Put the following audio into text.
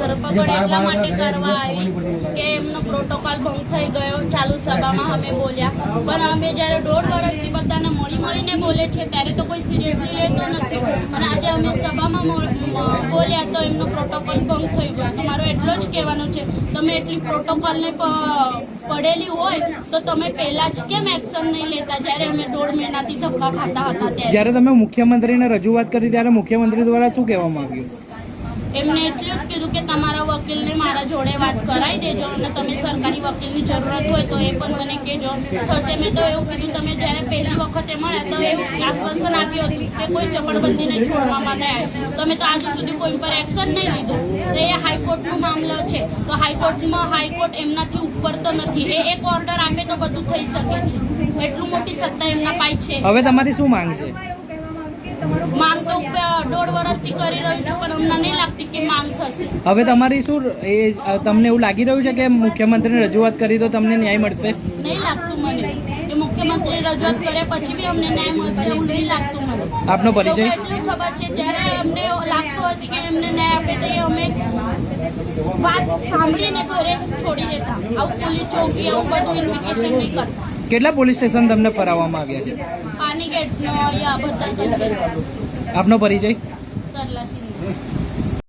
ધરપકડ એટલા માટે કરવા આવી કે એમનો પ્રોટોકોલ ભંગ થઈ ગયો, ચાલુ સભામાં અમે બોલ્યા. પણ અમે જ્યારે દોઢ વર્ષથી બધાને મળી મળીને બોલે છે, ત્યારે તો કોઈ સિરિયસલી લેતો નથી. અને આજે અમે સભામાં બોલ્યા તો એમનો પ્રોટોકોલ ભંગ થઈ ગયો. તો મારો એટલો જ કહેવાનું છે, તમે એટલી પ્રોટોકોલને પડેલી હોય તો તમે પહેલા જ કેમ એક્શન નહીં લેતા જ્યારે અમે દોઢ મહિનાથી ધક્કા ખાતા હતા ત્યારે? જ્યારે તમે મુખ્યમંત્રીને રજૂઆત કરી, ત્યારે મુખ્યમંત્રી દ્વારા શું કહેવામાં આવ્યું? એમને એટલું જ કીધું કે તમારા વકીલને મારા જોડે વાત કરાવી દેજો અને તમે સરકારી વકીલની જરૂરત હોય તો એ પણ મને કહેજો. થશે મેં તો એવું કીધું તમે જ્યારે પહેલી વખતે મળ્યા તો એવું આશ્વાસન આપ્યું હતું કે કોઈ ચપડબંધીને છોડવામાં નહીં આવે. તમે તો આજ સુધી કોઈ પર એક્શન નહીં લીધું. તો એ હાઈકોર્ટનો મામલો છે. તો હાઈકોર્ટમાં હાઈકોર્ટ એમનાથી ઉપર તો નથી. એ એક ઓર્ડર આપે તો બધું થઈ શકે છે. એટલું મોટી સત્તા એમના પાય છે. હવે તમારી શું માંગ છે? માંગ તો દોઢ વર્ષથી કરી રહ્યું છું પણ અમને નહીં થશે હવે તમારી શું એ તમને એવું લાગી રહ્યું છે કે મુખ્યમંત્રીને રજૂઆત કરી તો તમને ન્યાય મળશે? નહીં લાગતું મને. કે મુખ્યમંત્રી રજૂઆત કર્યા પછી બી અમને ન્યાય મળશે એવું નહીં લાગતું મને. આપનો પરિચય? એટલું ખબર છે જ્યારે અમને લાગતું હશે કે એમને ન્યાય આપે તો અમે વાત સાંભળીને ઘરે છોડી દેતા. આવું પોલીસ ચોકી આવું બધું ઇન્વિટેશન નહીં કરતા. કેટલા પોલીસ સ્ટેશન તમને ફરાવવામાં આવ્યા છે? પાની ગેટનો આપનો પરિચય?